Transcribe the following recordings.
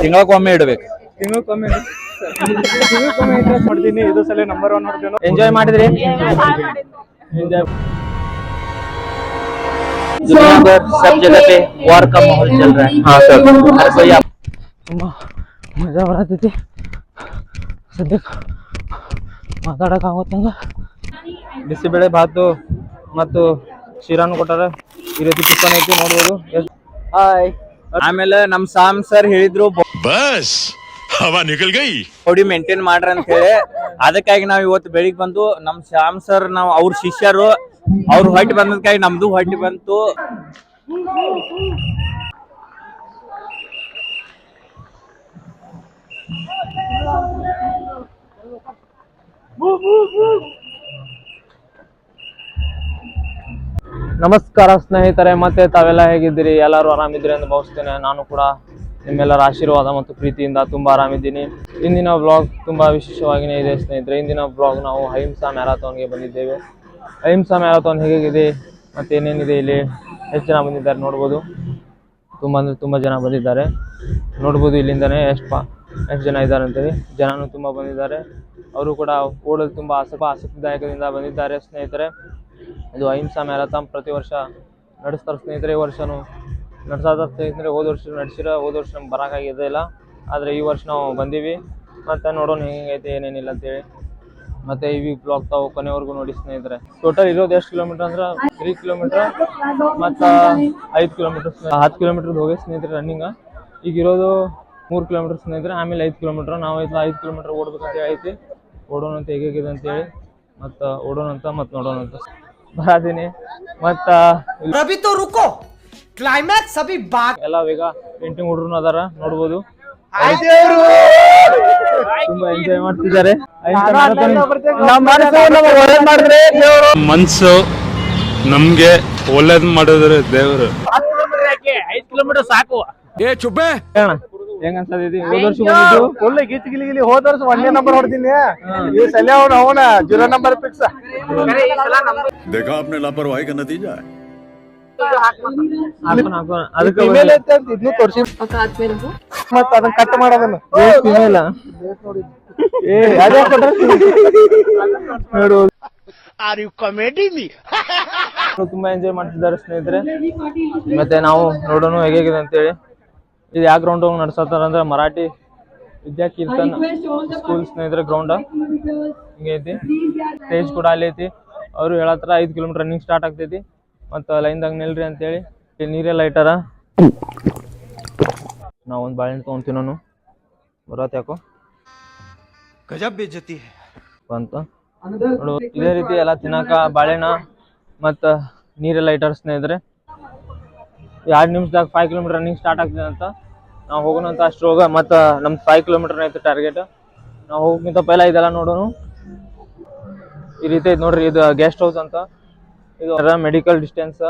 ತಿಂಗಳಕ್ಕೊಮ್ಮೆ ಇಡ್ಬೇಕು ತಿಂಗಳಕ್ಕೊಮ್ಮೆ ತಿಂಗಳಕ್ಕೊಮ್ಮೆ ಇಂಟ್ರೆಸ್ಟ್ ಮಾಡ್ತೀನಿ ಇದು ಸಲ ನಂಬರ್ ಒನ್ ನೋಡ್ತೀನಿ ಎಂಜಾಯ್ ಮಾಡಿದ್ರಿ सब जगह पे वार का माहौल चल रहा है हाँ सर हर कोई आप ತುಂಬ ಮಜಾ ಬರತೈತಿ ಸದ್ಯಕ್ಕೆ ಮಾತಾಡೋಕ್ಕಾಗತ್ತಂಗ ಬಿಸಿಬೇಳೆ ಭಾತು ಮತ್ತು ಶಿರಾನು ಕೊಟ್ಟಾರ ಈ ರೀತಿ ಟಿಫನ್ ಐತಿ ನೋಡ್ಬೋದು ಹಾಯ್ ಆಮೇಲೆ ನಮ್ ಸಾಮ್ ಸರ್ ಹೇಳಿದ್ರು ಬಸ್ ಹವಾ ಗೈ ಮೇಂಟೈನ್ ಮಾಡ್ರ ಅಂತ ಹೇಳಿ ಅದಕ್ಕಾಗಿ ನಾವ್ ಇವತ್ತು ಬೆಳಿಗ್ಗೆ ಬಂದು ನಮ್ ಶ್ಯಾಮ್ ಸರ್ ನಾವ್ ಅವ್ರ ಶಿಷ್ಯರು ಅವ್ರ ಹೊಟ್ಟಿ ಬಂದದ್ಕಾಗಿ ನಮ್ದು ಹೊಟ್ಟಿ ಬಂತು Woo, woo, woo. ನಮಸ್ಕಾರ ಸ್ನೇಹಿತರೆ, ಮತ್ತೆ ತಾವೆಲ್ಲ ಹೇಗಿದ್ದೀರಿ? ಎಲ್ಲರೂ ಆರಾಮಿದ್ದೀರಿ ಎಂದು ಭಾವಿಸ್ತೇನೆ. ನಾನು ಕೂಡ ನಿಮ್ಮೆಲ್ಲರ ಆಶೀರ್ವಾದ ಮತ್ತು ಪ್ರೀತಿಯಿಂದ ತುಂಬ ಆರಾಮಿದ್ದೀನಿ. ಇಂದಿನ ಬ್ಲಾಗ್ ತುಂಬ ವಿಶೇಷವಾಗಿಯೇ ಇದೆ ಸ್ನೇಹಿತರೆ. ಇಂದಿನ ಬ್ಲಾಗ್ ನಾವು ಅಹಿಂಸಾ ಮ್ಯಾರಥಾನ್ಗೆ ಬಂದಿದ್ದೇವೆ. ಅಹಿಂಸಾ ಮ್ಯಾರಥಾನ್ ಹೇಗಿದೆ, ಮತ್ತು ಏನೇನಿದೆ ಇಲ್ಲಿ? ಎಷ್ಟು ಜನ ಬಂದಿದ್ದಾರೆ ನೋಡ್ಬೋದು. ತುಂಬ ಅಂದರೆ ತುಂಬ ಜನ ಬಂದಿದ್ದಾರೆ. ನೋಡ್ಬೋದು ಇಲ್ಲಿಂದನೇ ಎಷ್ಟು ಪಾ, ಎಷ್ಟು ಜನ ಇದ್ದಾರೆ ಅಂತೇಳಿ. ಜನನೂ ತುಂಬ ಬಂದಿದ್ದಾರೆ. ಅವರು ಕೂಡ ಓಡಲು ತುಂಬ ಆಸಕ್ತ, ಆಸಕ್ತಿದಾಯಕದಿಂದ ಬಂದಿದ್ದಾರೆ ಸ್ನೇಹಿತರೆ. ಇದು ಅಹಿಂಸಾ ಮ್ಯಾರಥಾನ್ ಪ್ರತಿ ವರ್ಷ ನಡೆಸ್ತಾರೆ ಸ್ನೇಹಿತರೆ, ಈ ವರ್ಷನೂ ನಡೆಸಾದ ಸ್ನೇಹಿತರೆ, ಹೋದ ವರ್ಷ ನಡೆಸಿರ, ಹೋದ ವರ್ಷ ನಮ್ಗೆ ಬರೋಕ್ಕಾಗಿದ್ದೇ ಇಲ್ಲ. ಆದರೆ ಈ ವರ್ಷ ನಾವು ಬಂದೀವಿ. ಮತ್ತು ನೋಡೋಣ ಹೆಂಗೈತೆ, ಏನೇನಿಲ್ಲ ಅಂತೇಳಿ ಮತ್ತು ಈ ವೀಕ್ ಬ್ಲಾಗ್ ತಾವು ಕೊನೆವರೆಗೂ ನೋಡಿ ಸ್ನೇಹಿತರೆ. ಟೋಟಲ್ ಇರೋದು ಎಷ್ಟು ಕಿಲೋಮೀಟರ್ ಅಂದ್ರೆ? ತ್ರೀ ಕಿಲೋಮೀಟರ್ ಮತ್ತು ಐದು ಕಿಲೋಮೀಟರ್ ಹತ್ತು ಕಿಲೋಮೀಟರ್ ಹೋಗಿ ಸ್ನೇಹಿತರೆ ರನ್ನಿಂಗ ಈಗ ಇರೋದು ಮೂರು ಕಿಲೋಮೀಟರ್ ಸ್ನೇಹಿತರೆ, ಆಮೇಲೆ ಐದು ಕಿಲೋಮೀಟರ್ ನಾವು ಇದು ಐದು ಕಿಲೋಮೀಟರ್ ಓಡ್ಬೇಕಂತ ಐತಿ. ಓಡೋಣ ಅಂತ ಹೇಗಿದೆ ಅಂತೇಳಿ ಮತ್ತು ಓಡೋಣ ಅಂತ ಮತ್ತು ನೋಡೋಣ ಅಂತ ಬರಾದೀನಿ ಮತ್ತ ರಬಿತು ರುಕೋ. ಕ್ಲೈಮ್ಯಾಕ್ಸ್ ಅಭಿ ಬಾತ್. ಎಲ್ಲ ಈಗ ಪೇಂಟಿಂಗ್ ಹುಡುಗರು ಅದಾರ ನೋಡ್ಬೋದು. ತುಂಬಾ ಎಂಜಾಯ್ ಮಾಡ್ತಿದ್ದಾರೆ. ಮನ್ಸು ನಮ್ಗೆ ಒಳ್ಳೇದ್ ಮಾಡಿದ್ರೆ ದೇವರು. ಕಿಲೋಮೀಟರ್ ಸಾಕು. ಏ ಚುಬ್ಬೆ ಹೆಂಗ ಅನ್ಸತೈತಿ ಹೋದ ವರ್ಷ ಬಂದಿದ್ದು ಫುಲ್ ಗಿಚ್ ಗಿಲಿ ಗಿಲಿ ಹೋದ ವರ್ಷ ಒಂದೇ ನಂಬರ್ ಹೊಡ್ತೀನಿ ಈ ಸಲ ಅವನ ಅವನ ಜೀರೋ ನಂಬರ್ ಫಿಕ್ಸ್ देखा आपने लापरवाही का नतीजा है ಹಾಕೋಣ ಹಾಕೋಣ ಅದಕ್ಕೆ ಫಿಮೇಲ್ ಐತೆ ಅಂತ ಇದ್ನು ತೋರ್ಸಿ औकात में रहो ಮತ್ತ ಅದನ್ನ ಕಟ್ ಮಾಡೋದನ್ನ ಫಿಮೇಲ್ ಏ ಅದೇ ಕೊಟ್ರೆ ನೋಡು ತುಂಬಾ ಎಂಜಾಯ್ ಮಾಡ್ತಿದ್ದಾರೆ ಸ್ನೇಹಿತರೆ ಮತ್ತೆ ನಾವು ನೋಡೋಣ ಹೇಗಿದೆ ಅಂತೇಳಿ ಇದು ಯಾವ ಗ್ರೌಂಡ್ ನಡ್ಸತ್ತಾರ ಅಂದ್ರೆ ಮರಾಠಿ ವಿದ್ಯಾ ಕೀರ್ತನ್ ಸ್ಕೂಲ್ ಸ್ನೇಹಿತರ ಗ್ರೌಂಡ್ ಹಿಂಗ ಐತಿ. ಸ್ಟೇಜ್ ಕೂಡ ಅಲ್ಲಿ ಐತಿ. ಅವ್ರು ಹೇಳತ್ತರ ಐದು ಕಿಲೋಮೀಟರ್ ರನ್ನಿಂಗ್ ಸ್ಟಾರ್ಟ್ ಆಗ್ತೈತಿ. ಲೈನ್ ಲೈನ್ದಾಗ ನಿಲ್ರಿ ಅಂತ ಹೇಳಿ ನೀರೆಲ್ಲ ಇಟ್ಟಾರ ನಾವ್ ಒಂದು ಬಾಳೆಹಣ್ಣು ತೊಗೊಂತೀವಿ ನಾನು. ಯಾಕೋ? ಗಜಬ್ ಬೇಜತಿ ಅಂತ ನೋಡು ಇದೇ ರೀತಿ ಎಲ್ಲ ತಿನ್ನಾಕ ಬಾಳೆಹಣ್ಣ ಮತ್ತ ನೀರೆಲ್ಲ ಇಟ್ಟಾರ ಸ್ನೇಹಿತರೆ. ಎರಡು ನಿಮಿಷದಾಗ ಫೈವ್ ಕಿಲೋಮೀಟರ್ ರನ್ನಿಂಗ್ ಸ್ಟಾರ್ಟ್ ಆಗ್ತದೆ ಅಂತ. ನಾವು ಹೋಗೋಣಂತ ಅಷ್ಟ್ರೋಗ ಮತ್ತು ನಮ್ದು ಫೈವ್ ಕಿಲೋಮೀಟರ್ ಐತೆ ಟಾರ್ಗೆಟ್ ನಾವು ಹೋಗಿಂತ ಪೈಲ ಇದೆಲ್ಲ ನೋಡೋಣ ಈ ರೀತಿ ಐತೆ ನೋಡ್ರಿ, ಇದು ಗೆಸ್ಟ್ ಹೌಸ್ ಅಂತ. ಇದು ಮೆಡಿಕಲ್ ಡಿಸ್ಟೆನ್ಸ್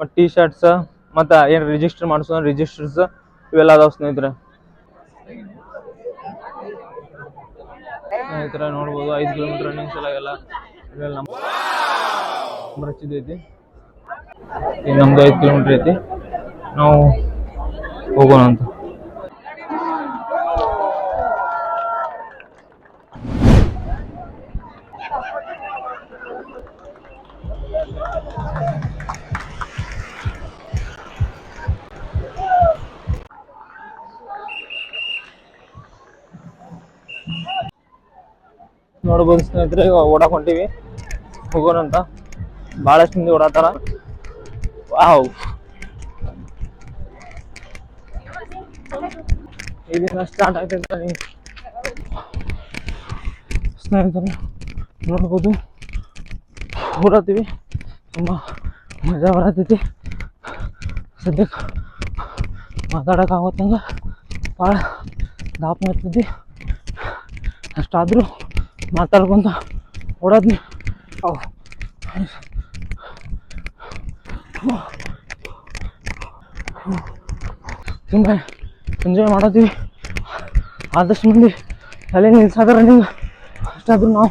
ಮತ್ತು ಟಿ ಶರ್ಟ್ಸ್ ಮತ್ತು, ಏನು ರಿಜಿಸ್ಟರ್ ಮಾಡಿಸೋ ರಿಜಿಸ್ಟರ್ಸ್ ಇವೆಲ್ಲ ಅದಾವ ಸ್ನೇಹಿತರೆ. ಸ್ನೇಹಿತರ, ನೋಡ್ಬೋದು, ಐದು ಕಿಲೋಮೀಟರ್ ರನ್ನಿಂಗ್ ಎಲ್ಲ ಇವೆಲ್ಲ ನಮ್ಮ ಈಗ ನಮ್ದು ಐದು ಕಿಲೋಮೀಟರ್ ಐತಿ. ನಾವು ಹೋಗೋಣ ಅಂತ. ನೋಡ್ಬೋದು ಸ್ನೇಹಿತರೆ ಇವಾಗ ಓಡಾಕ್ ಹೊಂಟೀವಿ. ಹೋಗೋಣ ಅಂತ. ಭಾಳಷ್ಟು ಮಂದಿ ಓಡಾತಾರ ವಾವ್. ಇದನ್ನ ಸ್ಟಾರ್ಟ್ ಆಗ್ತೈತೆ ನೀವು ಸ್ನೇಹಿತರೆ ನೋಡ್ಬೋದು. ಓಡಾತೀವಿ ತುಂಬ ಮಜಾ ಬರತೈತಿ. ಸದ್ಯಕ್ಕೆ ಮಾತಾಡೋಕ್ಕಾಗತ್ತಂಗ ಭಾಳ ದಾಪ ಮಾಡ್ತಿದ್ದಿ ಅಷ್ಟಾದರೂ ಮಾತಾಡ್ಕೊಂತ ಓಡಾದ್ನಿ ಅವು ತುಂಬ ಎಂಜಾಯ್ ಮಾಡತ್ತೀವಿ ಆದಷ್ಟು ಮಂದಿ ತಲೆ ನಿಲ್ಸಾದ ರನ್ನಿಂಗ್ ಅಷ್ಟಾದ್ರೂ ನಾವು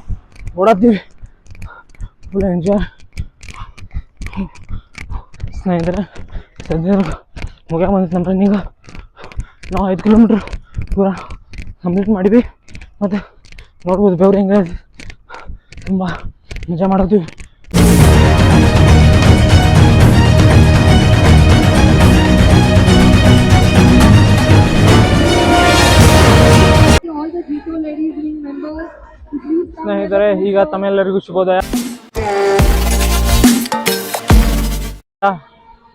ಓಡಾತೀವಿ ಫುಲ್ ಎಂಜಾಯ್ ಸ್ನೇಹಿತರೆ ಸದ್ಯ ಮುಗಿಯ ಬಂದಿತ್ತು ನಮ್ಮ ರನ್ನಿಂಗ್ ನಾವು ಐದು ಕಿಲೋಮೀಟ್ರ್ ದೂರ ಕಂಪ್ಲೀಟ್ ಮಾಡಿದ್ವಿ. ಮತ್ತು ನೋಡ್ಬೋದು ಬೆವ್ರು ಹೆಂಗೆ. ತುಂಬ ಮಜಾ ಮಾಡೋದು ಸ್ನೇಹಿತರೆ ಈಗ ತಮ್ಮೆಲ್ಲರಿಗೂ ಶುಭೋದಯ.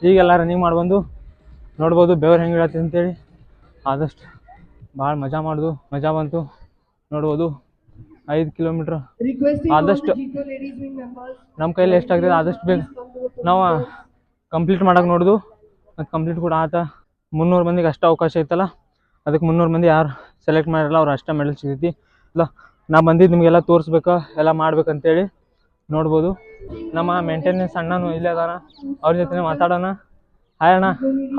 ಈಗೆಲ್ಲ ರನ್ನಿಂಗ್ ಮಾಡಿ ಬಂದು ನೋಡ್ಬೋದು ಬೆವರು ಹೆಂಗೆ ಇಡತ್ತೆ ಅಂತೇಳಿ. ಆದಷ್ಟು ಭಾಳ ಮಜಾ ಮಾಡ್ದು ಮಜಾ ಬಂತು. ನೋಡ್ಬೋದು ಐದು ಕಿಲೋಮೀಟ್ರ್ ಆದಷ್ಟು the G2 ladies wing members. ನಮ್ಮ ಕೈಯಲ್ಲಿ ಎಷ್ಟಾಗ್ತದೆ ಆದಷ್ಟು ಬೇಗ ನಾವು ಕಂಪ್ಲೀಟ್ ಮಾಡೋಕೆ ನೋಡ್ದು. ಮತ್ತು ಕಂಪ್ಲೀಟ್ ಕೂಡ ಆತ. ಮುನ್ನೂರು ಮಂದಿಗೆ ಅಷ್ಟು ಅವಕಾಶ ಐತಲ್ಲ ಅದಕ್ಕೆ ಮುನ್ನೂರು ಮಂದಿ ಯಾರು ಸೆಲೆಕ್ಟ್ ಮಾಡಿರಲ್ಲ ಅವ್ರು ಅಷ್ಟೇ ಮೆಡಲ್ ಸಿಗೈತಿ ಇಲ್ಲ ನಾ ಬಂದಿದ್ದು ನಿಮಗೆಲ್ಲ ತೋರಿಸ್ಬೇಕು? ಎಲ್ಲ ಮಾಡ್ಬೇಕಂತೇಳಿ ನೋಡ್ಬೋದು. ನಮ್ಮ ಮೇಂಟೆನೆನ್ಸ್ ಅಣ್ಣನು ಇಲ್ಲೇ ಅದಾನ. ಅವ್ರ ಜೊತೆ ಮಾತಾಡೋಣ. ಹಾಯ್ ಅಣ್ಣ.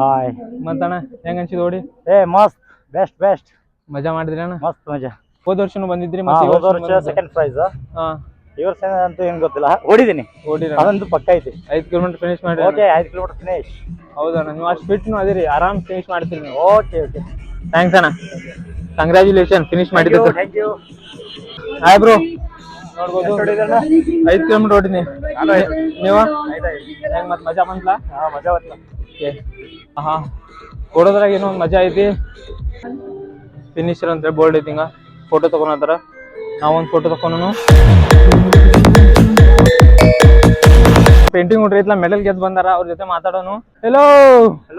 ಹಾಯ್ ಮತ್ತಣ್ಣ ಹೆಂಗೆ ಅನ್ಸಿದ್ ನೋಡಿ? ಏ ಮಸ್ತ್. ಬೆಸ್ಟ್ ಬೆಸ್ಟ್ ಮಜಾ ಮಾಡಿದ್ರಿ ಅಣ್ಣ? ಮಸ್ತ್ ಮಜಾ. ಹೋದ ವರ್ಷನೂ ಬಂದಿದ್ರಿ ಮತ್ತೆ ಈ ಹೋದ ವರ್ಷ ಸೆಕೆಂಡ್ ಪ್ರೈಸ್ ಹಾ. ಈ ವರ್ಷ ಅಂತೂ ಏನ್ ಗೊತ್ತಿಲ್ಲ. ಓಡಿದೀನಿ. ಓಡಿರ ಅದಂತೂ ಪಕ್ಕ ಐತಿ. ಐದು ಕಿಲೋಮೀಟರ್ ಫಿನಿಶ್ ಮಾಡಿ ಓಕೆ ಐದು ಕಿಲೋಮೀಟರ್ ಫಿನಿಶ್ ಹೌದಣ್ಣ ನೀವು ಅಷ್ಟು ಫಿಟ್ನು ಅದಿರಿ. ಆರಾಮ್ ಫಿನಿಶ್ ಮಾಡ್ತೀನಿ ಓಕೆ ಓಕೆ ಥ್ಯಾಂಕ್ಸ್ ಅಣ್ಣ. ಕಂಗ್ರ್ಯಾಚುಲೇಷನ್ ಫಿನಿಶ್ ಮಾಡಿದ್ದು ಥ್ಯಾಂಕ್ ಯು ಹಾಯ್ ಬ್ರೋ ನೋಡ್ಬೋದು ಐದು ಕಿಲೋಮೀಟರ್ ಓಡಿನಿ. ನೀವು? ಹೆಂಗ್ ಮತ್ತೆ ಮಜಾ ಬಂದ್ಲ? ಹಾ ಮಜಾ ಬಂತ ಓಕೆ ಹಾಂ ಓಡೋದ್ರಾಗ ಏನೋ ಒಂದು ಮಜಾ ಐತಿ. ಫಿನಿಶರ್ ಅಂತ ಬೋರ್ಡ್ ಐತಿ ಹಿಂಗ. ಫೋಟೋ ತಗೊಂಡ್ರ ನಾವೊಂದು ಫೋಟೋ ತಗೊಂಡು ಪೇಂಟಿಂಗ್ ಹುಡ್ರಿ ಐತ್ಲ ಮೆಡಲ್ ಗೆದ್ದು ಬಂದಾರ ಅವ್ರ ಜೊತೆ ಮಾತಾಡೋನು. ಹೆಲೋ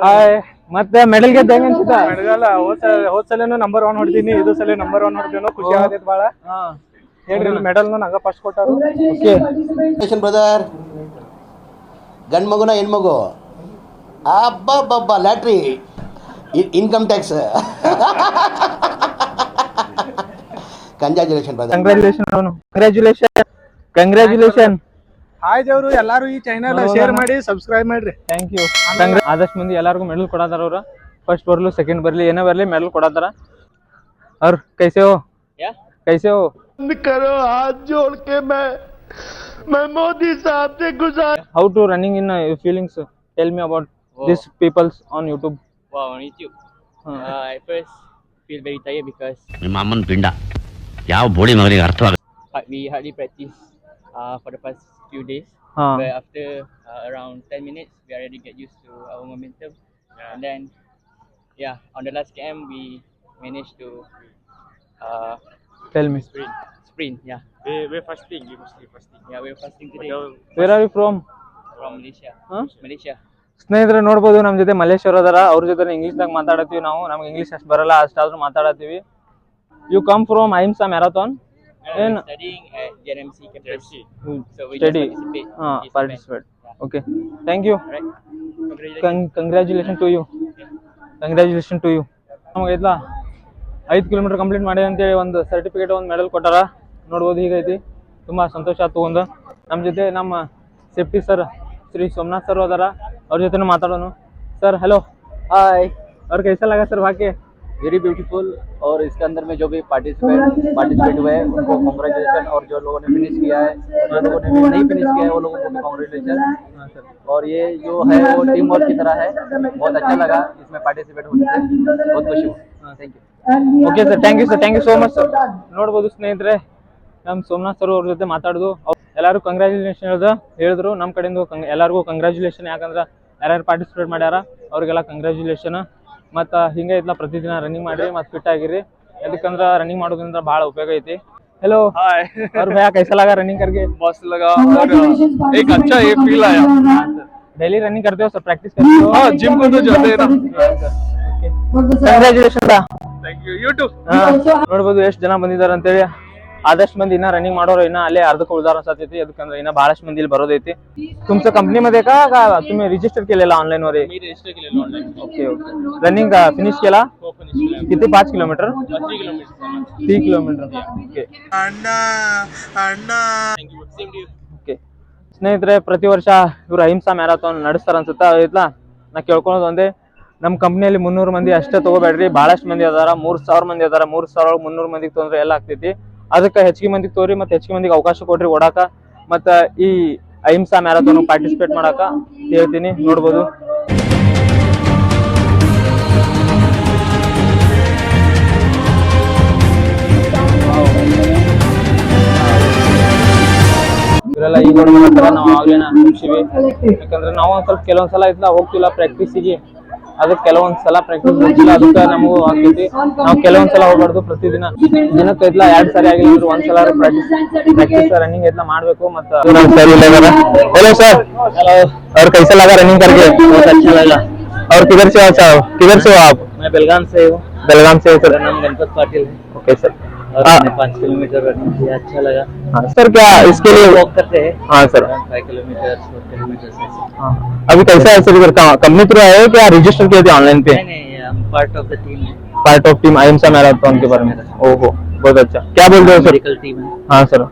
ಹಾಯ್ ಮತ್ತೆ ಮೆಡಲ್ ಗೆದ್ದು ಹೆಂಗ್ ಅನ್ಸಿತ ನಡೆದಲ್ಲ ಹೋದ್ ಸಲ ಹೋದ್ ಸಲನು ನಂಬರ್ ಒನ್ ಹೊಡ್ತೀನಿ ಇದು ಸಲ ನಂಬರ್ ಒನ್ ಹೊಡ್ತೀನೋ ಖುಷಿ ಆಗತೈತಿ ಬಾಳ. ಹಾ. ಹೇಳ್ರಿ ಮೆಡಲ್ ನಂಗ ಫಸ್ಟ್ ಕೊಟ್ಟಾರು. ಓಕೆ ಬ್ರದರ್ ಗಂಡ್ ಮಗುನ ಹೆಣ್ಮಗು. ಬಬ್ಬಾ lottery. Income tax congratulation brother congratulation congratulation hi ದೇವ್ರು ಎಲ್ಲಾರು ಈ ಚಾನೆಲ್ ಶೇರ್ ಮಾಡಿ ಸಬ್ಸ್ಕ್ರೈಬ್ ಮಾಡ್ರಿ. ಥ್ಯಾಂಕ್ ಯು ಆದಷ್ಟು ಮಂದಿ ಎಲ್ಲಾರ್ಗು ಮೆಡಲ್ ಕೊಡದಾರ ಅವ್ರ. ಫಸ್ಟ್ ಬರ್ಲು ಸೆಕೆಂಡ್ ಬರ್ಲಿ ಏನೋ ಬರ್ಲಿ ಮೆಡಲ್ ಕೊಡದಾರ ಅವ್ರ ಕೈಸೆ ಹೋ ಕೈಸೆ ಹೋ ಕರೋ ಕೆ ಮೈ ಮೈ Modi Gujar. How to running in feelings tell me about this peoples on YouTube on YouTube I first feel very because ನಿಮ್ಮ ಅಮ್ಮನ ಯಾವ ಬೋಡಿ ಮಗನಿಗೆ ಅರ್ಥವಾಗುತ್ತೆ we practice for the few days. ಹಾ But after uh, around 10 minutes, we already get used to our momentum. And then, yeah, on the last KM, we managed to uh, tell me sprint. Sprint, yeah. We fasting mostly fasting Yeah, we're fasting today where are you from from Malaysia. Huh? Malaysia. ಸ್ನೇಹಿತರೆ ನೋಡ್ಬೋದು ನಮ್ಮ ಜೊತೆ ಮಲ್ಲೇಶ್ವರ ಅದಾರ ಅವ್ರ ಜೊತೆ ಇಂಗ್ಲೀಷ್ದಾಗ ಮಾತಾಡತ್ತೀವಿ ನಾವು ನಮ್ಗೆ English ಅಷ್ಟು ಬರಲ್ಲ ಅಷ್ಟಾದ್ರೂ ಮಾತಾಡತ್ತೀವಿ you come from Ahimsa marathon Uh, ಏನು we're studying at JNMC campus. So we Study. just participate. in ಹಾಂ this participate event. Okay thank you Alright. Congratulations. Congratulation to you congratulation to you ನಮಗೈತ್ಲಾ ಐದು kilometre complete ಮಾಡಿ ಅಂತೇಳಿ ಒಂದು certificate ಒಂದು medal ಕೊಟ್ಟಾರ. ನೋಡ್ಬೋದು ಹೀಗೈತಿ. ತುಂಬ ಸಂತೋಷ ಆಯ್ತು ಒಂದು. ನಮ್ಮ ಜೊತೆ ನಮ್ಮ safety sir Shri Somnath sir ಅದಾರ. ಅವ್ರ ಜೊತೆ ಮಾತಾಡೋನು. ಸರ್ ಹಲೋ ಹಾಯ್ ಅವ್ರ ಕೈಸಲ್ ಆಗ ಸರ್ ಬಾಕಿ. वेरी ब्यूटीफुल और इसके अंदर में जो भी पार्टिसिपेट पार्टिसिपेट हुए हैं उनको कॉन्ग्रेचुलेसन और जो लोगों ने फिनिश किया है और जो लोगों ने नहीं फिनिश किया है वो लोगों को भी कॉन्ग्रेचुलेसन और ये जो है वो टीम वर्क की तरह है बहुत अच्छा लगा इसमें पार्टिसिपेट होने से बहुत खुशी हुआ thank you okay sir thank you sir thank you so much sir ನೋಡ್ಬೋದು ಸ್ನೇಹಿತರೆ ನಮ್ಮ ಸೋಮನಾಥ್ ಸರ್ ಅವ್ರ ಜೊತೆ ಮಾತಾಡಿದ್ವು ಎಲ್ಲರೂ ಕಂಗ್ರ್ಯಾಚುಲೇಷನ್ ಹೇಳ್ದ ಹೇಳಿದ್ರು ನಮ್ಮ ಕಡೆಯಿಂದ ಕಂಗ್ ಎಲ್ಲರಿಗೂ ಕಂಗ್ರ್ಯಾಚುಲೇಷನ್ ಯಾಕಂದ್ರೆ ಯಾರ್ಯಾರು ಪಾರ್ಟಿಸಿಪೇಟ್ ಮಾಡ್ಯಾರ ಅವ್ರಿಗೆಲ್ಲ ಕಂಗ್ರ್ಯಾಚುಲೇಷನ್ ಮತ್ತು ಹಿಂಗೆ ಇತ್ಲ ಪ್ರತಿದಿನ ರನ್ನಿಂಗ್ ಮಾಡಿರಿ ಮತ್ತು ಫಿಟ್ ಆಗಿರಿ ಯಾಕಂದ್ರೆ ರನ್ನಿಂಗ್ ಮಾಡೋದ್ರಿಂದ ಭಾಳ ಉಪಯೋಗ ಐತಿ हेलो हाय और भैया कैसा लगा रनिंग करके मस्त लगा और एक अच्छा ये फील आया डेली रनिंग करते हो सर प्रैक्टिस करते हो हाँ जिम को तो जाते हैं ना congratulation thank you you too ಹಾ, ನೋಡ್ಬೋದು ಎಷ್ಟು ಜನ ಬಂದಿದ್ದಾರೆ ಅಂತೇಳಿ ಆದಷ್ಟು ಮಂದಿ ಇನ್ನ ರನ್ನಿಂಗ್ ಮಾಡೋರು ಇನ್ನ ಅಲ್ಲೇ ಅರ್ಧಕ್ಕೆ ಉಳ್ದಾರ ಅನ್ಸತೈತಿ ಅದಕ್ಕಂದ್ರೆ ಇನ್ನ ಬಹಳಷ್ಟು ಮಂದಿ ಇಲ್ಲಿ ಬರೋದೈತಿ. ತುಮ್ಸ ಕಂಪ್ನಿ मध्ये का तुम्ही रजिस्टर केलेला ऑनलाइन वर ओके रनिंग फिनिश केला किती ಕಿಲೋಮೀಟರ್ ಸ್ನೇಹಿತರೆ ಪ್ರತಿ ವರ್ಷ ಇವರು ಅಹಿಂಸಾ ಮ್ಯಾರಾಥಾನ್ ನಡೆಸ್ತಾರ ಅನ್ಸುತ್ತಾ ಐತ್ಲಾ ನಾ ಕೇಳ್ಕೊಳೋದು ಒಂದೇ ನಮ್ಮ ಕಂಪ್ನಿಯಲ್ಲಿ ಮುನ್ನೂರು ಮಂದಿ ಅಷ್ಟೇ ತಗೋಬೇಡ್ರಿ. ಬಹಳಷ್ಟು ಮಂದಿ ಅದಾರ ಮೂರ್ ಸಾವಿರ ಮಂದಿ ಅದಾರ ಮೂರ್ ಸಾವಿರ ಮುನ್ನೂರು ಮಂದಿಗೆ ತೊಂದ್ರೆ ಎಲ್ಲ ಆಗ್ತೈತಿ. ಅದಕ್ಕೆ ಹೆಚ್ಚಿಗೆ ಮಂದಿಗೆ ತೋರಿ, ಮತ್ತೆ ಹೆಚ್ಚಿಗೆ ಮಂದಿಗೆ ಅವಕಾಶ ಕೊಡ್ರಿ ಓಡಾಕ. ಮತ್ತ ಈ ಅಹಿಂಸಾ ಮ್ಯಾರಥಾನ್ ಪಾರ್ಟಿಸಿಪೇಟ್ ಮಾಡಾಕ ಹೇಳ್ತೀನಿ, ನೋಡ್ಬೋದು. ಇವರೆಲ್ಲ ಈಗ ನಾವು ಆಗ್ಲೇನ ಯಾಕಂದ್ರೆ ನಾವು ಸ್ವಲ್ಪ ಕೆಲವೊಂದ್ಸಲ ಇದ್ಲ ಹೋಗ್ತಿಲ್ಲ ಪ್ರಾಕ್ಟೀಸಿಗೆ ಅದು ಕೆಲವೊಂದ್ ಸಲ ಪ್ರಾಕ್ಟೀಸ್ ಗೊತ್ತಿಲ್ಲ ಅದಕ್ಕೆ ನಮಗೂ ಆಗ್ತೈತಿ. ನಾವು ಕೆಲವೊಂದ್ ಸಲ ಹೋಗ್ಬಾರ್ದು ಪ್ರತಿದಿನ. ದಿನಕ್ಕೆ ಐತ್ಲ ಎರಡ್ ಸರಿ ಆಗಿಲ್ಲ ಅಂದ್ರೆ ಒಂದ್ ಸಲ ಪ್ರಾಕ್ಟೀಸ್ ಪ್ರಾಕ್ಟೀಸ್ ರನ್ನಿಂಗ್ ಐತ್ಲ ಮಾಡ್ಬೇಕು ಮತ್ತ ಸರಿ ಇಲ್ಲ ಹಲೋ ಸರ್ ಅವ್ರ ಕೈಸಲ್ ರನ್ನಿಂಗ್ ಕರ್ಗೆ ಅವ್ರ ಕಿಗರ್ ಬೆಲ್ಗಾಂ ಸೇ ಸರ್ ನಮ್ ಗಣಪತ್ ಪಾಟೀಲ್ ಓಕೆ ಸರ್ और हाँ। पाँच किलोमीटर रनिंग किया अच्छा लगा। हाँ सर क्या इसके लिए वॉक करते हैं। हाँ sir. Five kilometre four kilometre हाँ। अभी कैसा है सर इधर कंपनी थ्रू आए क्या? रजिस्टर किए थे ऑनलाइन पे? नहीं नहीं हम पार्ट ऑफ़ द टीम है। Part of team Ahimsa marathon के बारे में। ओहो बहुत अच्छा। क्या बोल रहे हो सर? टीम है। हाँ सर।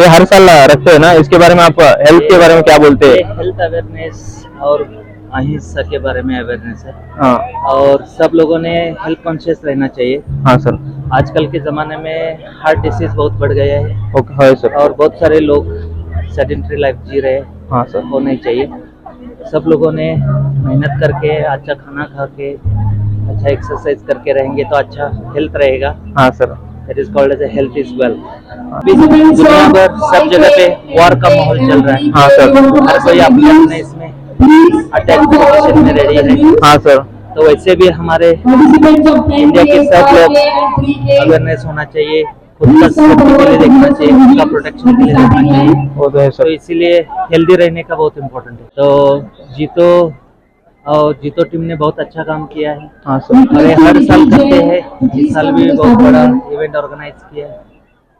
ये हर साल रखते हैं ना? इसके बारे में आप हेल्थ के बारे में क्या बोलते हैं? हेल्थ अवेयरनेस और अहिंसा के बारे में अवेयरनेस है। हाँ। और सब लोगों ने हेल्थ कॉन्शियस रहना चाहिए। हाँ सर। आजकल के ज़माने में हार्ट डिसीज बहुत बढ़ गया है। ओके हाँ सर। और बहुत सारे लोग सेडेंट्री लाइफ जी रहे हाँ। सर। वो नहीं चाहिए। सब लोगों ने मेहनत करके अच्छा खाना खा के अच्छा एक्सरसाइज करके रहेंगे तो अच्छा हेल्थ रहेगा। हाँ sir. It is called as health is wealth दुनिया भर सब जगह पे वॉर का माहौल चल रहा है। हाँ सर। हर कोई अपने अपने इसमें अटैक पोजिशन में रेडी है हाँ सर। तो वैसे भी हमारे इंडिया के सब लोग अवेयरनेस होना चाहिए खुद का सेफ्टी के लिए देखना चाहिए खुद का प्रोटेक्शन के लिए देखना चाहिए। वो तो है तो इसीलिए हेल्दी रहने का बहुत इम्पोर्टेंट है। तो जीतो और जीतो टीम ने बहुत अच्छा काम किया है। हाँ सर। हर साल करते हैं। इस साल भी बहुत बड़ा इवेंट ऑर्गेनाइज किया है।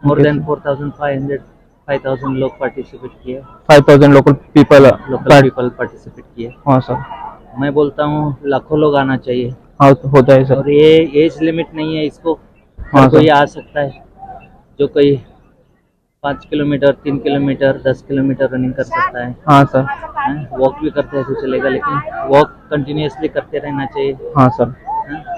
More than four thousand five hundred five thousand लोग पार्टिसिपेट किए। Five thousand local people local people participate किए। हाँ सर मैं बोलता हूँ लाखों लोग आना चाहिए। हाँ तो होता है सर और ये एज लिमिट नहीं है इसको। हाँ, कोई आ सकता है। जो कोई पाँच किलोमीटर तीन किलोमीटर दस किलोमीटर रनिंग कर सकता है। हाँ सर वॉक भी करते हैं तो चलेगा लेकिन वॉक कंटिन्यूअसली करते रहना चाहिए। हाँ सर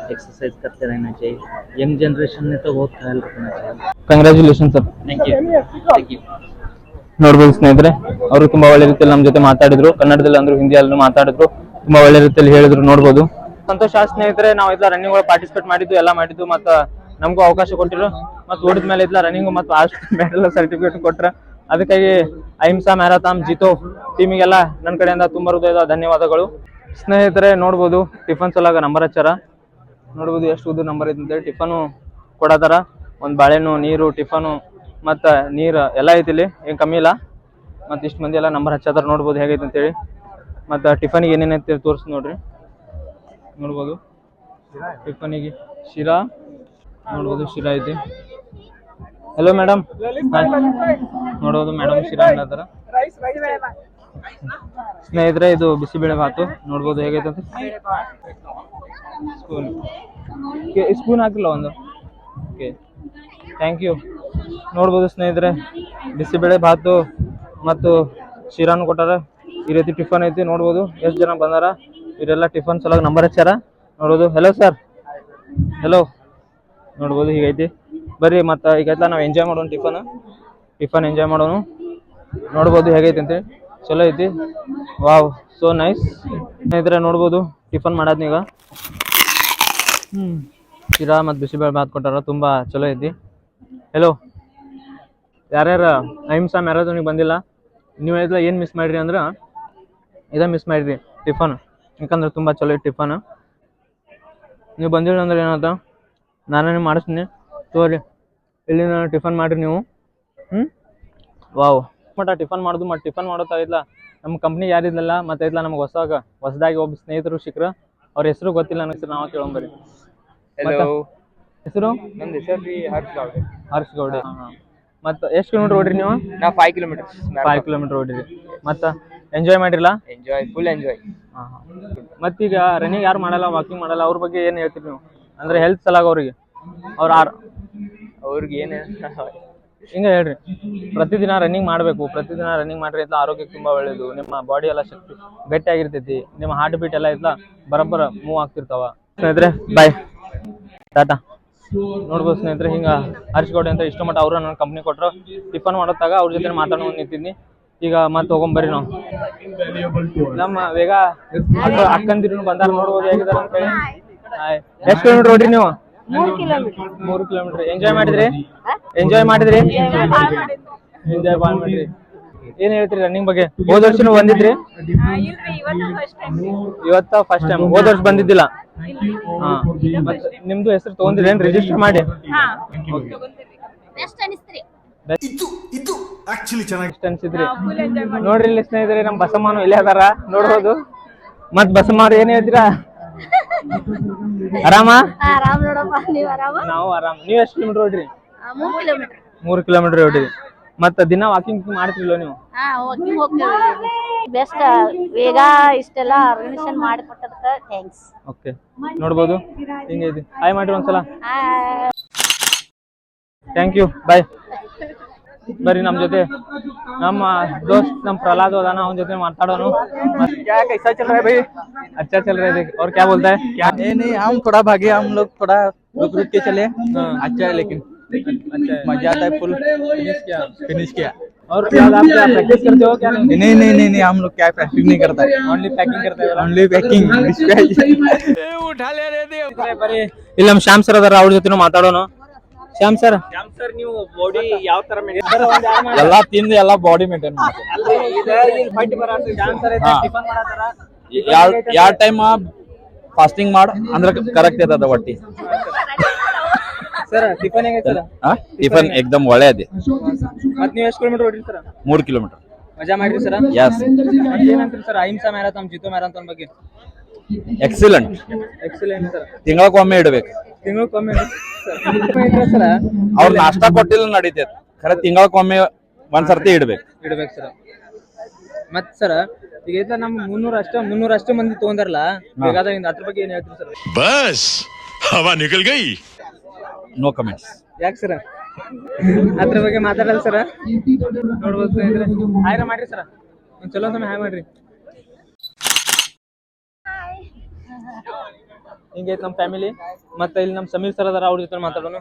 एक्सरसाइज करते रहना चाहिए यंग जनरेशन ने तो बहुत ख्याल रखना चाहिए congratulation sir thank you thank you ನೋಡ್ಬೋದು ಸ್ನೇಹಿತರೆ ಅವರು ತುಂಬಾ ಒಳ್ಳೆ ರೀತಿಯಲ್ಲಿ ನಮ್ಮ ಜೊತೆ ಮಾತಾಡಿದ್ರು ಕನ್ನಡದಲ್ಲಿ ಅಂದ್ರು ಹಿಂದಿಯಲ್ಲೂ ಮಾತಾಡಿದ್ರು ತುಂಬಾ ಒಳ್ಳೆ ರೀತಿಯಲ್ಲಿ ಹೇಳಿದ್ರು ನೋಡ್ಬೋದು ಸಂತೋಷ ಸ್ನೇಹಿತರೆ ನಾವು ಇದ್ಲ ರನ್ನಿಂಗ್ ಒಳಗೆ ಪಾರ್ಟಿಸಿಪೇಟ್ ಮಾಡಿದ್ದು ಎಲ್ಲ ಮಾಡಿದ್ದು ಮತ್ತ ನಮಗೂ ಅವಕಾಶ ಕೊಟ್ಟಿರು ಮತ್ತೆ ಓಡಿದ ಮೇಲೆ ಇದ್ಲ ರನ್ನಿಂಗ್ ಮತ್ತು ಆಸ್ಟ್ ಮೆಡಲ್ ಸರ್ಟಿಫಿಕೇಟ್ ಕೊಟ್ರ ಅದಕ್ಕಾಗಿ ಅಹಿಂಸಾ ಮ್ಯಾರಥಾನ್ ಜಿತೋ ಟೀಮಿಗೆಲ್ಲ ನನ್ನ ಕಡೆಯಿಂದ ತುಂಬಾ ಹೃದಯದ ಧನ್ಯವಾದಗಳು ಸ್ನೇಹಿತರೆ ನೋಡ್ಬೋದು ಟಿಫನ್ ಸಲಾಗ ನಂಬರ್ ಹಚ್ಚಾರ ನೋಡ್ಬೋದು ಎಷ್ಟು ಉದ್ದು ನಂಬರ್ ಅಂತ ಅಂತೇಳಿ. ಟಿಫನು ಕೊಡತಾರ ಒಂದು ಬಾಳೆಹಣ್ಣು ನೀರು ಟಿಫನು ಮತ್ತು ನೀರು ಎಲ್ಲ ಐತಿ ಇಲ್ಲಿ. ಏನು ಕಮ್ಮಿ ಇಲ್ಲ. ಮತ್ತು ಇಷ್ಟು ಮಂದಿ ಎಲ್ಲ ನಂಬರ್ ಹಚ್ಚತ್ತಾರ ನೋಡ್ಬೋದು ಹೇಗೈತೆ ಅಂತೇಳಿ. ಮತ್ತು ಟಿಫನಿಗೆ ಏನೇನೈತೆ ತೋರಿಸಿ ನೋಡ್ರಿ. ನೋಡ್ಬೋದು. ಟಿಫನಿಗೆ ಶಿರಾ. ನೋಡ್ಬೋದು ಶಿರಾ ಐತಿ. ಹಲೋ ಮೇಡಮ್ ನೋಡ್ಬೋದು ಮೇಡಮ್ ಶಿರಾ ಅನ್ನತ್ತಾರ ಸ್ನೇಹಿತರೆ, ಇದು ಬಿಸಿಬೇಳೆ ಭಾತು. ನೋಡ್ಬೋದು ಹೇಗೈತೆ ಅಂತ ಸ್ಪೂನ್ ಸ್ಪೂನ್ ಹಾಕಿಲ್ಲ ಒಂದು. ಓಕೆ ಥ್ಯಾಂಕ್ ಯು ನೋಡ್ಬೋದು ಸ್ನೇಹಿತರೆ, ಬಿಸಿಬೇಳೆ ಭಾತು ಮತ್ತು ಶಿರಾನು ಕೊಟ್ಟಾರ. ಈ ರೀತಿ ಟಿಫನ್ ಐತಿ, ನೋಡ್ಬೋದು. ಎಷ್ಟು ಜನ ಬಂದಾರ? ಇವರೆಲ್ಲ ಟಿಫನ್ ಸಲುವಾಗಿ ನಂಬರ್ ಹಚ್ಚಾರ ನೋಡೋದು ಹಲೋ ಸರ್ ಹಲೋ ನೋಡ್ಬೋದು, ಹೀಗೈತಿ. ಬರ್ರಿ, ಮತ್ತು ಈಗೈತಲ್ಲ ನಾವು ಎಂಜಾಯ್ ಮಾಡೋಣ ಟಿಫನ್. ಟಿಫನ್ ಎಂಜಾಯ್ ಮಾಡೋಣ. ನೋಡ್ಬೋದು ಹೇಗೈತೆ ಅಂತೇಳಿ ಚಲೋ ಐತಿ. ವಾವ್ ಸೋ ನೈಸ್ ಇದ್ರೆ ನೋಡ್ಬೋದು, ಟಿಫನ್ ಮಾಡಾದ್ನೀಗ. ಹ್ಞೂ ಶಿರಾ ಮತ್ತು ಬಿಸಿಬೇಳೆ ಭಾತ್ ಕೊಟ್ಟಾರ, ತುಂಬ ಚಲೋ ಐತಿ. ಹೆಲೋ ಯಾರ್ಯಾರು ಅಹಿಂಸಾ ಮ್ಯಾರಥಾನಿಗೆ ಬಂದಿಲ್ಲ, ನೀವು ಹೇಳಿದ್ರೆ ಏನು ಮಿಸ್ ಮಾಡಿರಿ ಅಂದ್ರೆ, ಇದೇ ಮಿಸ್ ಮಾಡಿರಿ ಟಿಫನ್. ಯಾಕಂದ್ರೆ ತುಂಬ ಚಲೋ ಐತಿ ಟಿಫನ್. ನೀವು ಬಂದಿಲ್ಲ ಅಂದ್ರೆ ಏನಾಯ್ತು ನಾನೇ ಮಾಡಿಸ್ತೀನಿ. ತೋರಿ, ಇಲ್ಲಿ ಟಿಫನ್ ಮಾಡಿರಿ ನೀವು. ಹ್ಞೂ ವಾವ್. ಮಟ್ಟ ಟಿಫನ್ ಮಾಡೋದು ಮತ್ತು ಟಿಫನ್ ಮಾಡೋ ಇಲ್ಲ ನಮ್ಮ ಕಂಪ್ನಿ ಯಾರಿದ್ಲಲ್ಲ ಮತ್ತೆ ಐತ್ಲ ನಮ್ಗೆ ಹೊಸಾಗ ಹೊಸದಾಗಿ ಒಬ್ಬ ಸ್ನೇಹಿತರು ಸಿಕ್ರು ಅವ್ರ ಹೆಸರು ಗೊತ್ತಿಲ್ಲ ನನ್ನ ಹೆಸರು ನಾವು ಕೇಳೋಂಬರಿ. ಹೆಸರು? ನಂದು ಹೆಸರು ರೀ ಹರ್ಷ್ ಗೌಡ ಹರ್ಷ್ ಗೌಡ ಮತ್ತು ಎಷ್ಟು ಕಿಲೋಮೀಟರ್ ಓಡ್ರಿ ನೀವು? ನಾವು ಫೈವ್ ಕಿಲೋಮೀಟರ್ ಫೈವ್ ಕಿಲೋಮೀಟರ್ ಓಡ್ರಿ. ಮತ್ತು ಎಂಜಾಯ್ ಮಾಡಿರಲ್ಲ ಎಂಜಾಯ್ ಫುಲ್ ಎಂಜಾಯ್ ಹಾಂ ಈಗ ಮತ್ತೀಗ ರನ್ನಿಂಗ್ ಯಾರು ಮಾಡಲ್ಲ ವಾಕಿಂಗ್ ಮಾಡಲ್ಲ ಅವ್ರ ಬಗ್ಗೆ ಏನು ಹೇಳ್ತೀರಿ ನೀವು? ಅಂದರೆ ಹೆಲ್ತ್ ಸಲಾಗ ಅವ್ರಿಗೆ. ಅವ್ರ ಆರ್ ಅವ್ರಿಗೆ ಏನು ಹಿಂಗೆ ಹೇಳ್ರಿ. ಪ್ರತಿದಿನ ರನ್ನಿಂಗ್ ಮಾಡಬೇಕು. ಪ್ರತಿದಿನ ರನ್ನಿಂಗ್ ಮಾಡ್ರಿ ಅಂತ ಆರೋಗ್ಯಕ್ಕೆ ತುಂಬ ಒಳ್ಳೇದು. ನಿಮ್ಮ ಬಾಡಿ ಎಲ್ಲ ಶಕ್ತಿ ಗಟ್ಟಿಯಾಗಿರ್ತೈತಿ. ನಿಮ್ಮ ಹಾರ್ಟ್ ಬೀಟ್ ಎಲ್ಲ ಐತ್ಲ ಬರೋಬ್ಬರ ಮೂವ್ ಆಗ್ತಿರ್ತಾವ. ಸ್ನೇಹಿತರೆ ಬಾಯ್ ಟಾಟಾ. ನೋಡ್ಬೋದು ಸ್ನೇಹಿತರೆ, ಹಿಂಗ ಹರ್ಷಗೌಡ ಅಂತ ಇಷ್ಟ ಮಟ್ಟ ಅವರು ನನ್ನ ಕಂಪ್ನಿ ಕೊಟ್ಟರು ಟಿಫನ್ ಮಾಡೋತ್ತಾಗ ಅವ್ರ ಜೊತೆ ಮಾತಾಡೋ ನಿಂತಿದ್ನಿ ಈಗ ಮತ್ತೆ ಹೋಗೊಂಬರ್ರಿ ನಾವು. ನಮ್ಮ ಬೇಗ ಅಕ್ಕ ಅಕ್ಕಂದಿರು ಬಂದಾರ ನೋಡ್ಬೋದು ಹೇಗಿದಾರ ಅಂತ ಹೇಳಿ. ಎಷ್ಟು ಕಿಲೋಮೀಟರ್ ಹೊಡ್ರಿ ನೀವು? ಮೂರು ಕಿಲೋಮೀಟರ್ ಎಂಜಾಯ್ ಮಾಡಿದ್ರಿ? ಎಂಜಾಯ್ ಮಾಡಿದ್ರಿ? ಎಂಜಾಯ್ ಭಾಳ ಮಾಡಿದ್ರಿ. ಏನ್ ಹೇಳ್ತೀರಿ ರನ್ನಿಂಗ್ ಬಗ್ಗೆ? ಹೋದ ವರ್ಷ ಬಂದಿದ್ರಿ? ಇವತ್ತ ಫಸ್ಟ್ ಟೈಮ್ ಹೋದ ವರ್ಷ ಬಂದಿದ್ದಿಲ್ಲ? ಹಾ. ಮತ್ತ್ ನಿಮ್ದು ಹೆಸರು ತಗೊಂಡಿರಿ ಏನ್ ರಿಜಿಸ್ಟರ್ ಮಾಡಿ? ಎಷ್ಟು ಅನ್ಸಿದ್ರಿ. ನೋಡ್ರಿ ಇಲ್ಲಿ ಸ್ನೇಹಿತರೆ ನಮ್ ಬಸಮ್ಮನು ಇಲ್ಲೇ ಅದಾರ. ನೋಡ್ಬೋದು. ಮತ್ ಬಸಮ್ಮ ಅವ್ರ ಏನ್ ಹೇಳ್ತೀರಾ? ಆರಾಮ? ಆರಾಮ್ ನೋಡಪ್ಪ ನೀವ್ ಆರಾಮ? ನಾವು ಆರಾಮ್. ನೀವ್ ಎಷ್ಟು ಕಿಲೋಮೀಟರ್ ಹೊಡ್ರಿ? ಮೂರ್ ಕಿಲೋಮೀಟರ್ ಮೂರ್ ಕಿಲೋಮೀಟರ್ ಹೊಡ್ರಿ. ಮತ್ತ ದಿನ ವಾಕಿಂಗ್ ಮಾಡ್ತಿರ್ಲೋ ನೀವು? ಹಾ ವಾಕಿಂಗ್ ಹೋಗ್ತೀವಿ. ಬೆಸ್ಟ್ ಬೇಗ ಇಷ್ಟೆಲ್ಲ ಆರ್ಗನೈಸೇಷನ್ ಮಾಡಿಕೊಟ್ಟದಕ್ಕೆ ಥ್ಯಾಂಕ್ಸ್ ಓಕೆ ನೋಡ್ಬೋದು. ಹಿಂಗೈತಿ. ಹಾಯ್ ಮಾಡ್ರಿ ಒಂದ್ಸಲ. ಥ್ಯಾಂಕ್ ಯು ಬಾಯ್ ಬರ್ರಿ ನಮ್ ಜೊತೆ ನಮ್ಮ ದೋಸ್ತ್ ನಮ್ ಪ್ರಹ್ಲಾದ್ ಹೋದಾನ ಅವನ ಜೊತೆ ಮಾತಾಡೋನು. क्या कैसा चल रहा है अच्छा चल रहा है और क्या बोलता है क्या नहीं नहीं हम थोड़ा भागे हम लोग थोड़ा रुक रुक के चले अच्छा है लेकिन मज़ा आता है फुल फिनिश किया और क्या प्रैक्टिस करते हो क्या नहीं नहीं नहीं नहीं, नहीं हम लोग क्या प्रैक्टिस नहीं करता है ओनली पैकिंग करते हैं ओनली पैकिंग ಉಠಾಲೆ ಇಲ್ಲಿ ನಮ್ಮ सर ಸರ್ राहुल जो ಜೊತೆ माता ಶ್ಯಾಮ್ ಸರ್. ಸರ್ ನೀವು ಬಾಡಿ ಯಾವ ತರ ಎಲ್ಲಾ ತಿಂದು ಎಲ್ಲಾ ಬಾಡಿ ಮೇಂಟೈನ್ ಎರಡ್ ಟೈಮ್ ಫಾಸ್ಟಿಂಗ್ ಮಾಡ ಅಂದ್ರೆ ಕರೆಕ್ಟ್ ಇರ್ತದ ಹೊಟ್ಟಿ ಸರ್ ಟಿಫನ್ ಎಕ್ದಮ್ ಒಳ್ಳೆ ಮೂರು ಮತ್ ನೀವು ಎಷ್ಟು ಕಿಲೋಮೀಟರ್ ಹೊಡಿರಿ ಸರ್? ಮೂರ್ ಕಿಲೋಮೀಟರ್ ಮಜಾ ಮಾಡಿರಿ ಸರ್? ಏನಂತೀರಿ sir? Ahimsa marathon Jitu marathon ಬಗ್ಗೆ? ಎಕ್ಸಿಲೆಂಟ್ ಎಕ್ಸಲೆಂಟ್ ಸರ್ ತಿಂಗಳಕ್ಕೊಮ್ಮೆ ಇಡಬೇಕು. ತಿಂಗಳಕ್ಕೊಮ್ಮೆ ಸರ್ ಅವ್ರ ನಾಷ್ಟ ಕೊಟ್ಟಿಲ್ಲ ನಡೀತೈತೆ. ಖರೆ ತಿಂಗಳಕ್ಕೊಮ್ಮೆ ಒಂದ್ಸರ್ತಿ ಇಡಬೇಕು. ಇಡಬೇಕು ಸರ್ ಮತ್ ಸರ್ ಈಗ ಇದ್ದ ನಮ್ ಮುನ್ನೂರ ಅಷ್ಟ ಮುನ್ನೂರ ಅಷ್ಟು ಮಂದಿ ತಗೊಂಡಾರಲ್ಲ ಹಾಗಾದ್ರೆ ಅದ್ರ ಬಗ್ಗೆ ಏನ್ ಹೇಳ್ತೀರಿ ಸರ್ ಬಸ್ ಹವಾ ನಿಕಲ್ ಗೈ. ನೋ ಕಮೆಂಟ್ಸ್ ಯಾಕೆ ಸರ್ ಅದ್ರ ಬಗ್ಗೆ ಮಾತಾಡಲ್ಲ ಸರ್ ನೋಡ್ಬೋದು ಹಾಯ್ರ ಮಾಡ್ರಿ ಸರ್ ಒಂದ್ ಚಲೋ ಸಮಯ ಹಾಯ್ ಮಾಡ್ರಿ. ಹಿಂಗೈತೆ ನಮ್ಮ ಫ್ಯಾಮಿಲಿ ಮತ್ತೆ ಇಲ್ಲಿ ನಮ್ಮ ಸಮೀರ್ ಸರ್ ಅದಾರ, ಅವ್ರ ಜೊತೆ ಮಾತಾಡೋಣ.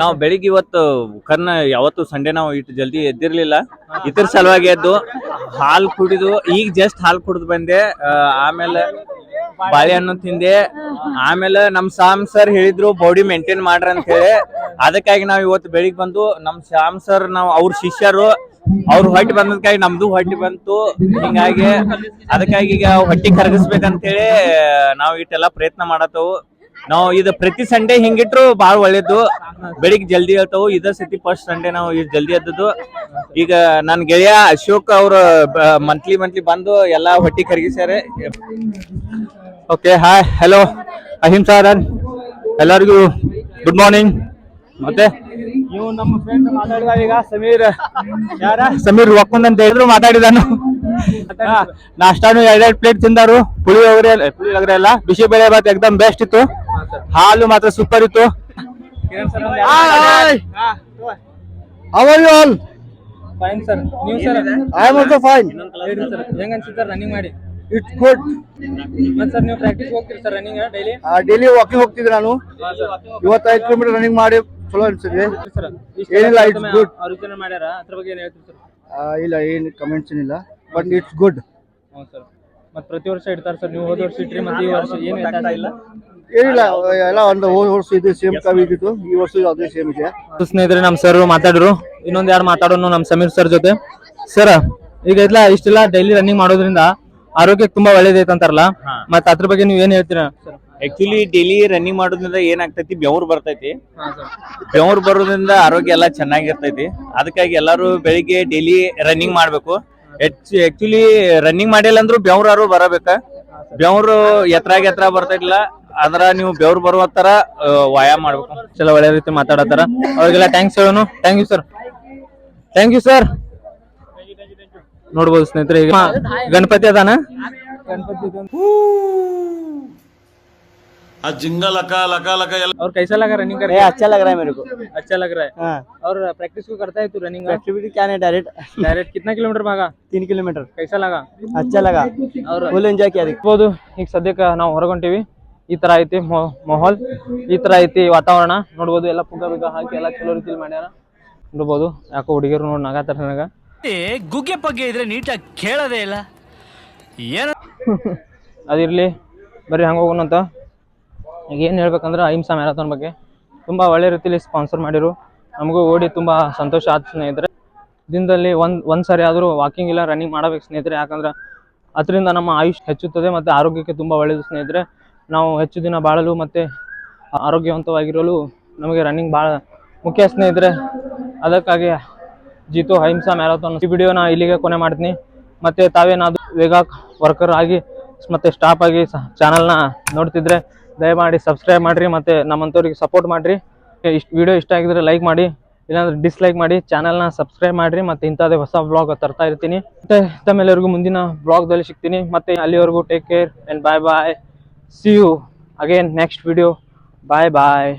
ನಾವು ಬೆಳಿಗ್ಗೆ ಇವತ್ತು ಕರ್ನ ಯಾವತ್ತು ಸಂಡೆ ನಾವು ಇಟ್ಟು ಜಲ್ದಿ ಎದ್ದಿರ್ಲಿಲ್ಲ. ಇದ್ರ ಸಲುವಾಗಿ ಎದ್ದು ಹಾಲು ಕುಡಿದು, ಈಗ ಜಸ್ಟ್ ಹಾಲು ಕುಡಿದು ಬಂದೆ. ಆಮೇಲೆ ಬಾಳೆಹಣ್ಣು ತಿಂದೆ. ಆಮೇಲೆ ನಮ್ ಶ್ಯಾಮ್ ಸರ್ ಹೇಳಿದ್ರು ಬಾಡಿ ಮೇಂಟೈನ್ ಮಾಡ್ರಿ ಅಂತ ಹೇಳಿ. ಅದಕ್ಕಾಗಿ ನಾವು ಇವತ್ತು ಬೆಳಿಗ್ಗೆ ಬಂದು ನಮ್ ಶ್ಯಾಮ್ ಸರ್ ನಾವು ಅವ್ರ ಶಿಷ್ಯರು ಅವ್ರ ಹೊಟ್ಟಿ ಬಂದದಕ್ಕಾಗಿ ನಮ್ದು ಹೊಟ್ಟಿ ಬಂತು. ಹಿಂಗಾಗಿ ಅದಕ್ಕಾಗಿ ಈಗ ಹೊಟ್ಟಿ ಕರಗಿಸ್ಬೇಕಂತ ಹೇಳಿ ನಾವು ಇಟ್ಟೆಲ್ಲ ಪ್ರಯತ್ನ ಮಾಡತ್ತವು. ನಾವು ಇದು ಪ್ರತಿ ಸಂಡೇ ಹಿಂಗಿಟ್ರು ಬಾಳ ಒಳ್ಳೇದು. ಬೆಳಿಗ್ಗೆ ಜಲ್ದಿ ಹೇಳ್ತಾವು ಇದ ಸತಿ ಫಸ್ಟ್ ಸಂಡೇ ನಾವು ಇದು ಜಲ್ದಿ ಎದ್ದದ್ದು. ಈಗ ನನ್ ಗೆಳೆಯ ಅಶೋಕ್ ಅವ್ರ ಮಂತ್ಲಿ ಮಂತ್ಲಿ ಬಂದು ಎಲ್ಲಾ ಹೊಟ್ಟಿ ಕರಗಿಸ್ಯಾರೆ. ಓಕೆ ಹಾಯ್ ಹಲೋ ಅಹಿಂಸಾ ಎಲ್ಲರಿಗೂ ಗುಡ್ ಮಾರ್ನಿಂಗ್ ಮತ್ತೆ? ನೀವು ನಮ್ಮ ಫ್ರೆಂಡ್ ಮಾತಾಡಿದ ಈಗ ಸಮೀರ್ ಯಾರ? ಸಮೀರ್ ಒಕ್ಕುಂದ್ ಅಂತ ಹೇಳಿದ್ರು ಮಾತಾಡಿದಾನು. ನಾಷ್ಟಾನು ಎರಡೆರಡು ಪ್ಲೇಟ್ ತಿಂದಾರು. ಪುಳಿಯೋಗರೆ ಪುಳಿಯೋಗರೆ ಎಲ್ಲ ಬಿಸಿ ಬೇಳೆ ಬಾತ್ ಎಕ್ದಮ್ ಬೆಸ್ಟ್ ಇತ್ತು. ಹಾಲು ಮಾತ್ರ ಸೂಪರ್ ಇತ್ತು. ಫೈನ್ ಸರ್ ನೀವು sir I am also fine ಹೆಂಗ ಅನ್ಸುತ್ತೆ ರನ್ನಿಂಗ್ ಮಾಡಿ? ಇಟ್ಸ್ ಗುಡ್ ಮತ್ತೆ ಸರ್ ನೀವು ಪ್ರಾಕ್ಟೀಸ್ ಹೋಗ್ತೀರಿ sir running daily daily walking ಹೋಗ್ತಿದ್ದೆ ನಾನು. ಇವತ್ತೈದು ಕಿಲೋಮೀಟರ್ ರನ್ನಿಂಗ್ ಮಾಡಿ ಚಲೋ ಅನ್ಸಿದೆ ಸರ್. ಏನಿಲ್ಲ, ಇಟ್ಸ್ ಗುಡ್ ಇಲ್ಲ ಮಾಡ್ಯಾರ? ಅದ್ರ ಬಗ್ಗೆ ಏನ್ ಹೇಳ್ತೀರಿ ಸರ್? ಇಲ್ಲ ಏನು ಕಮೆಂಟ್ಸ್ ಏನಿಲ್ಲ. But it's good sir. ಮತ್ತೆ ಪ್ರತಿ ವರ್ಷ ಇಡ್ತಾರೆ ಸರ್. ನೀವು ಹೋದ ವರ್ಷ ಇಟ್ರಿ ಮತ್ತೆ ಈ ವರ್ಷ ಏನು ಇಲ್ಲ? ಏನಿಲ್ಲ ಎಲ್ಲ ಒಂದು ಹೋದ ವರ್ಷ ಇದು ಸೇಮ್ ಕವಿ ಇದ್ದಿತ್ತು. ಈ ವರ್ಷ ಅದೇ ಸೇಮ್ ಇದೆ. ಸ್ನೇಹಿತರೆ ನಮ್ಮ ಸರ್ ಮಾತಾಡಿದ್ರು ಇನ್ನೊಂದು ಯಾರು ಮಾತಾಡೋನು ನಮ್ಮ ಸಮೀರ್ ಸರ್ ಜೊತೆ. ಸರ್ ಈಗ ಇಲ್ಲ ಇಷ್ಟೆಲ್ಲ ಡೈಲಿ ರನ್ನಿಂಗ್ ಮಾಡೋದ್ರಿಂದ ಆರೋಗ್ಯಕ್ಕೆ ತುಂಬಾ ಒಳ್ಳೇದೈತೆ ಅಂತಾರಲ್ಲ? ಮತ್ತೆ ಅದ್ರ ಬಗ್ಗೆ ನೀವು ಏನ್ ಹೇಳ್ತೀರಾ? ಆಕ್ಚುಲಿ ಡೈಲಿ ರನ್ನಿಂಗ್ ಮಾಡೋದ್ರಿಂದ ಏನಾಗ್ತೈತಿ? ಬೆವರು ಬರ್ತೈತಿ. ಬೆವರು ಬರೋದ್ರಿಂದ ಆರೋಗ್ಯ ಎಲ್ಲ ಚೆನ್ನಾಗಿರ್ತೈತಿ. ಅದಕ್ಕಾಗಿ ಎಲ್ಲರೂ ಬೆಳಿಗ್ಗೆ ಡೈಲಿ ರನ್ನಿಂಗ್ ಮಾಡ್ಬೇಕು. ಆಕ್ಚುಲಿ ರನ್ನಿಂಗ್ ಮಾಡಿಲ್ಲ ಅಂದ್ರೂ ಬೆವ್ರಾರು ಬರಬೇಕ? ಬೆವ್ರು ಎತ್ತರ ಎತ್ತರ ಬರ್ತೈತಿಲ್ಲ. ಅದ್ರ ನೀವು ಬೆವ್ರು ಬರುವ ತರ ಆ, ವ್ಯಾಯಾಮ ಮಾಡ್ಬೇಕು. ಚಲೋ ಒಳ್ಳೆ ರೀತಿ ಮಾತಾಡತ್ತಾರ. ಅವ್ರಿಗೆಲ್ಲ thanks ಹೇಳೋನು. Thank you sir thank you sir ನೋಡ್ಬೋದು ಸ್ನೇಹಿತರೆ ಈಗ ಗಣಪತಿ ಅದಾನ ಗಣಪತಿ आज जिंगा लका लका लका और कैसा लगा रनिंग करके अच्छा लग रहा है मेरे को अच्छा लग रहा है हाँ और प्रैक्टिस को करता है तू रनिंग एक्टिविटी क्या नहीं डायरेक्ट डायरेक्ट कितना किलोमीटर भागा तीन किलोमीटर कैसा लगा अच्छा लगा और ಫುಲ್ ಎಂಜಾಯ್ ಕ್ಯಾರಿ ಇರ್ಬೋದು ಈಗ ಸದ್ಯಕ್ಕೆ ನಾವು ಹೊರಗೊಂತೀವಿ ಈ ತರ ಐತಿ ಮೊ- ಮಾಹೋಲ್ ಈ ತರ ಐತಿ ವಾತಾವರಣ ನೋಡ್ಬೋದು ಎಲ್ಲ ಪುಗ್ಗ ಬಿಗ್ಗ ಹಾಕಿ ಎಲ್ಲ ಚಲೋ ರೀತಿಲಿ ಮಾಡ್ಯಾರ ನೋಡ್ಬೋದು ಯಾಕೋ ಹುಡುಗಿರು ನೋಡಿ ನಗಾತಾರ ನನಗ ಗುಗ್ಗೆ ಪಗ್ಗೆ ಇದ್ರೆ ನೀಟಾಗಿ ಕೇಳೋದೇ ಇಲ್ಲ. ಏನ ಅದಿರಲಿ ಬರ್ರಿ ಹಂಗ ಹೋಗೋಣಂತ ಈಗ ಏನು ಹೇಳ್ಬೇಕಂದ್ರೆ ಅಹಿಂಸಾ ಮ್ಯಾರಥಾನ್ ಬಗ್ಗೆ. ತುಂಬ ಒಳ್ಳೆ ರೀತಿಲಿ ಸ್ಪಾನ್ಸರ್ ಮಾಡಿರು. ನಮಗೂ ಓಡಿ ತುಂಬ ಸಂತೋಷ ಆಯ್ತು ಸ್ನೇಹಿತರೆ. ದಿನದಲ್ಲಿ ಒಂದು ಒಂದು ಸಾರಿ ಆದರೂ ವಾಕಿಂಗ್ ಇಲ್ಲ ರನ್ನಿಂಗ್ ಮಾಡಬೇಕು ಸ್ನೇಹಿತರೆ. ಯಾಕಂದ್ರೆ ಅದರಿಂದ ನಮ್ಮ ಆಯುಷ್ ಹೆಚ್ಚುತ್ತದೆ ಮತ್ತು ಆರೋಗ್ಯಕ್ಕೆ ತುಂಬ ಒಳ್ಳೆಯದು ಸ್ನೇಹಿತರೆ. ನಾವು ಹೆಚ್ಚು ದಿನ ಬಾಳಲು ಮತ್ತು ಆರೋಗ್ಯವಂತವಾಗಿರಲು ನಮಗೆ ರನ್ನಿಂಗ್ ಭಾಳ ಮುಖ್ಯ ಸ್ನೇಹಿತರೆ. ಅದಕ್ಕಾಗಿ ಜೀತು, ಅಹಿಂಸಾ ಮ್ಯಾರಥಾನ್ ಈ ವಿಡಿಯೋನ ಇಲ್ಲಿಗೆ ಕೊನೆ ಮಾಡ್ತೀನಿ. ಮತ್ತೆ ತಾವೇನಾದ್ರು ವೇಗ ವರ್ಕರ್ ಆಗಿ ಮತ್ತೆ ಸ್ಟಾಪ್ ಆಗಿ ಚಾನಲ್ನ ನೋಡ್ತಿದ್ರೆ ದಯಮಾಡಿ ಸಬ್ಸ್ಕ್ರೈಬ್ ಮಾಡ್ರಿ ಮತ್ತೆ ನಮ್ಮಂಥವ್ರಿಗೆ ಸಪೋರ್ಟ್ ಮಾಡ್ರಿ. ಇಷ್ಟು ವಿಡಿಯೋ ಇಷ್ಟ ಆಗಿದ್ರೆ ಲೈಕ್ ಮಾಡಿ, ಇಲ್ಲಾಂದ್ರೆ ಡಿಸ್ಲೈಕ್ ಮಾಡಿ, ಚಾನಲ್ನ ಸಬ್ಸ್ಕ್ರೈಬ್ ಮಾಡ್ರಿ ಮತ್ತೆ ಇಂಥದ್ದೇ ಹೊಸ ಬ್ಲಾಗ್ ತರ್ತಾ ಇರ್ತೀನಿ. ಮತ್ತೆ ತಮ್ಮೆಲ್ಲರಿಗೂ ಮುಂದಿನ ಬ್ಲಾಗ್ದಲ್ಲಿ ಸಿಗ್ತೀನಿ. ಮತ್ತೆ ಅಲ್ಲಿವರೆಗೂ take care and bye bye see you again next video bye bye